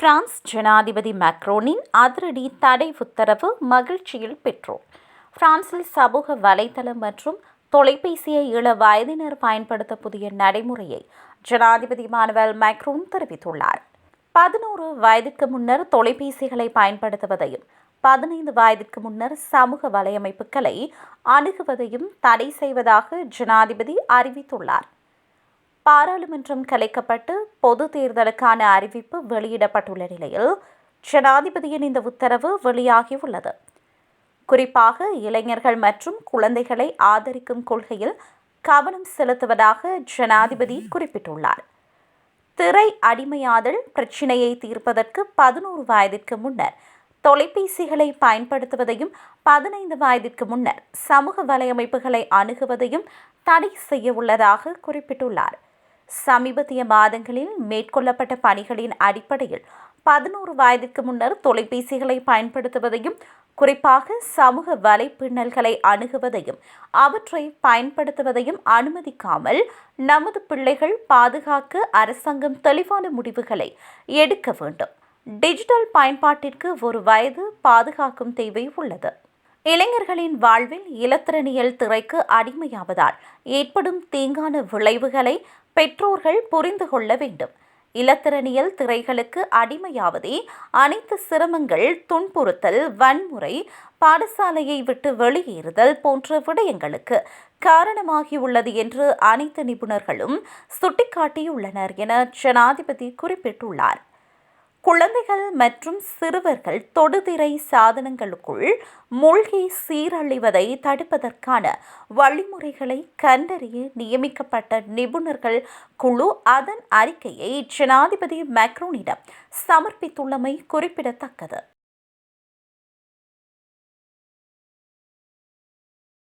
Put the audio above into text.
France ஜனாதிபதி மேக்ரோனின் அதிரடி தடை உத்தரவு மகிழ்ச்சியில் பெற்றோர் பிரான்சில் சமூக வலைதளம் மற்றும் தொலைபேசியை இள வயதினர் பயன்படுத்த புதிய நடைமுறையை ஜனாதிபதி மானுவல் மேக்ரோன் தெரிவித்துள்ளார். பதினோரு வயதிற்கு முன்னர் தொலைபேசிகளை பயன்படுத்துவதையும் பதினைந்து வயதிற்கு முன்னர் சமூக வலையமைப்புகளை அணுகுவதையும் தடை செய்வதாக ஜனாதிபதி அறிவித்துள்ளார். பாராளுமன்றம் கலைக்கப்பட்டு பொது தேர்தலுக்கான அறிவிப்பு வெளியிடப்பட்டுள்ள நிலையில் ஜனாதிபதியின் இந்த உத்தரவு வெளியாகியுள்ளது. குறிப்பாக இளைஞர்கள் மற்றும் குழந்தைகளை ஆதரிக்கும் கொள்கையில் கவனம் செலுத்துவதாக ஜனாதிபதி குறிப்பிட்டுள்ளார். திரை அடிமையாதல் பிரச்சினையை தீர்ப்பதற்கு பதினோரு வயதிற்கு முன்னர் தொலைபேசிகளை பயன்படுத்துவதையும் பதினைந்து வயதிற்கு முன்னர் சமூக வலையமைப்புகளை அணுகுவதையும் தடை செய்ய உள்ளதாக குறிப்பிட்டுள்ளார். சமீபத்திய மாதங்களில் மேற்கொள்ளப்பட்ட பணிகளின் அடிப்படையில் பதினோரு வயதிற்கு முன்னர் தொலைபேசிகளை பயன்படுத்துவதையும் குறிப்பாக சமூக வலைப்பின்னல்களை அணுகுவதையும் அவற்றை பயன்படுத்துவதையும் அனுமதிக்காமல் நமது பிள்ளைகள் பாதுகாக்க அரசாங்கம் தெளிவான முடிவுகளை எடுக்க வேண்டும். டிஜிட்டல் பயன்பாட்டிற்கு ஒரு வயது பாதுகாக்கும் தேவை உள்ளது. இளைஞர்களின் வாழ்வில் இலத்திரனியல் திரைக்கு அடிமையாவதால் ஏற்படும் தீங்கான விளைவுகளை பெற்றோர்கள் புரிந்து கொள்ள வேண்டும். இலத்திரனியல் திரைகளுக்கு அடிமையாவதே அனைத்து சிரமங்கள் துன்புறுத்தல் வன்முறை பாடசாலையை விட்டு வெளியேறுதல் போன்ற விடயங்களுக்கு காரணமாகியுள்ளது என்று அனைத்து நிபுணர்களும் சுட்டிக்காட்டியுள்ளனர் என ஜனாதிபதி குறிப்பிட்டுள்ளார். குழந்தைகள் மற்றும் சிறுவர்கள் தொடுதிரை சாதனங்களுக்குள் மூழ்கி சீரழிவதை தடுப்பதற்கான வழிமுறைகளை கண்டறிய நியமிக்கப்பட்ட நிபுணர்கள் குழு அதன் அறிக்கையை ஜனாதிபதி மேக்ரோனிடம் சமர்ப்பித்துள்ளமை குறிப்பிடத்தக்கது.